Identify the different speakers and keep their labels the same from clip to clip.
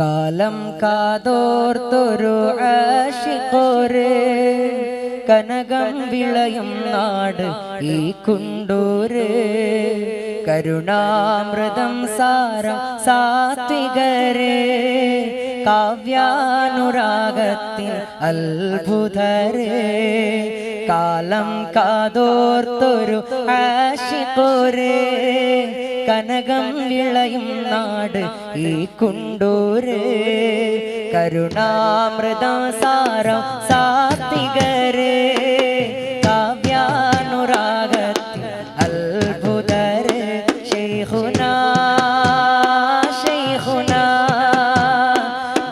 Speaker 1: കാലം കാതോർത്തൊരു ആശിക്കോര് കനകം വിളയും നാട് ഈ കുണ്ടൂര്. കരുണാമൃതം സാരം സാത്വികരെ. കാവ്യാനുരാഗത്തിൽ അത്ഭുതരെ. കാലം കാതോർത്തൊരു ആശിക്കോരേ കനകം വിളയും നാട് ഈ കുണ്ടൂര്. കരുണാമൃതം സാരം സാത്വികരേ. കാവ്യാനുരാഗത്തിൽ അത്ഭുതരെ.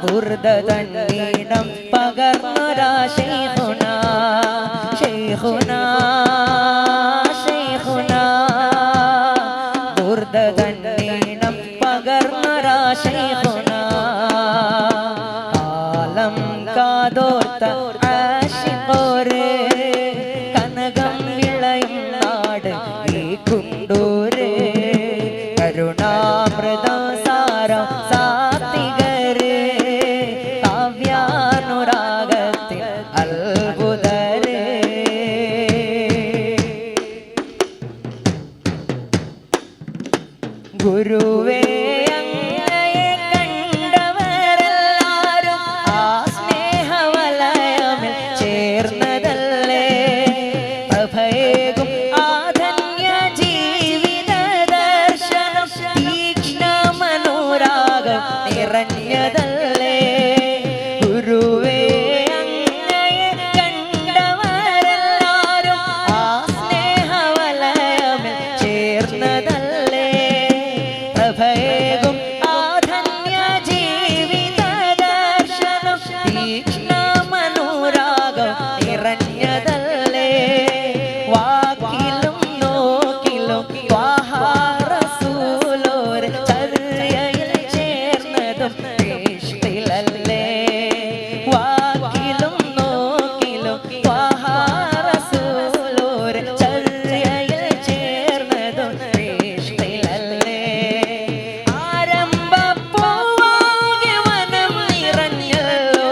Speaker 1: ബുർദ പകർന്നൊരാ ശൈഖുന കാലം കാതോർത്ത ആശിപ്പോരേ കനകം വിളയും നാട് ഈ കുണ്ടൂരേ ഇഷ്ടിലല്ലേ ആരംഭപ്പൂവാകെ വനം നിറഞ്ഞല്ലോ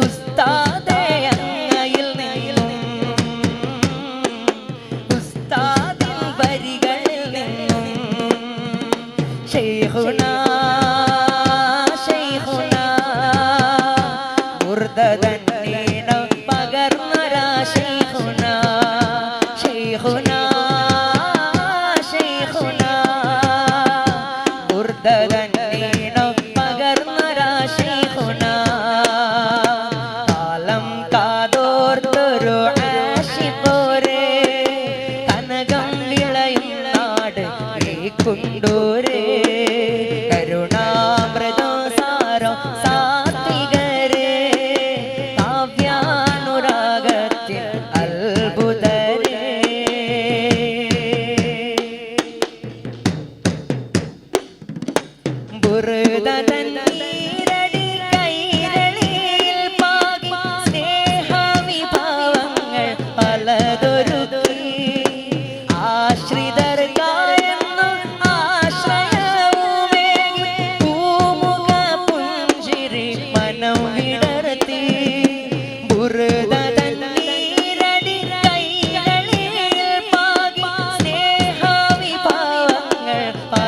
Speaker 1: ഉസ്താദേ അങ്ങയിൽ നിന്നും. ഉസ്താദിൻ വരികളിൽ നിന്നും. ശൈഖുന ശൈഖുന ബുർദതന്നീന പകർന്നരാ ശൈഖുന ശൈഖുന ഈ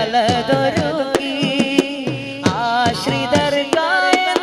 Speaker 1: സ്നേഹവിഭവങ്ങൾ പലതൊരുക്കി ആശ്രിതർക്കായെന്നും